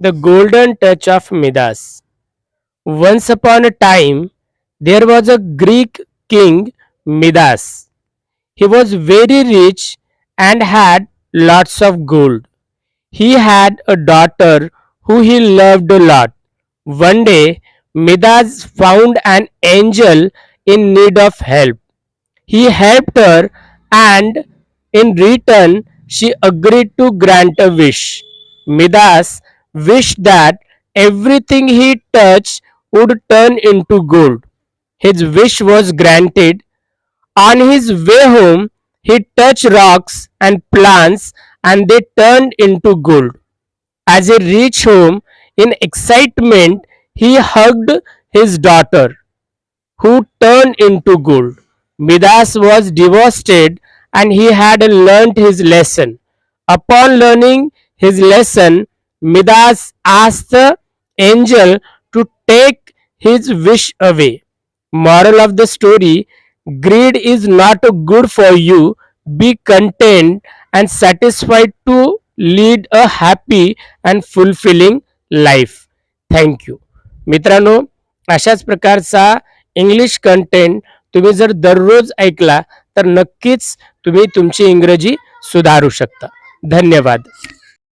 The Golden Touch of Midas. Once upon a time, there was a Greek king, Midas. He was very rich and had lots of gold. He had a daughter who he loved a lot. One day, Midas found an angel in need of help. He helped her, and in return, she agreed to grant a wish. Midas wished that everything he touched would turn into gold. His wish was granted. On his way home, he touched rocks and plants, and they turned into gold. As he reached home, in excitement, he hugged his daughter who turned into gold. Midas was devastated and he had learnt his lesson. Upon learning his lesson, Midas asked the angel to take his wish away. Moral of the story Greed is not good for you. Be content and satisfied to lead a happy and fulfilling life. Thank you मित्रांनो अशाच प्रकारचा English content तुम्ही जर दररोज ऐकला तर नक्कीच तुम्ही तुमची इंग्रजी सुधारू शकता धन्यवाद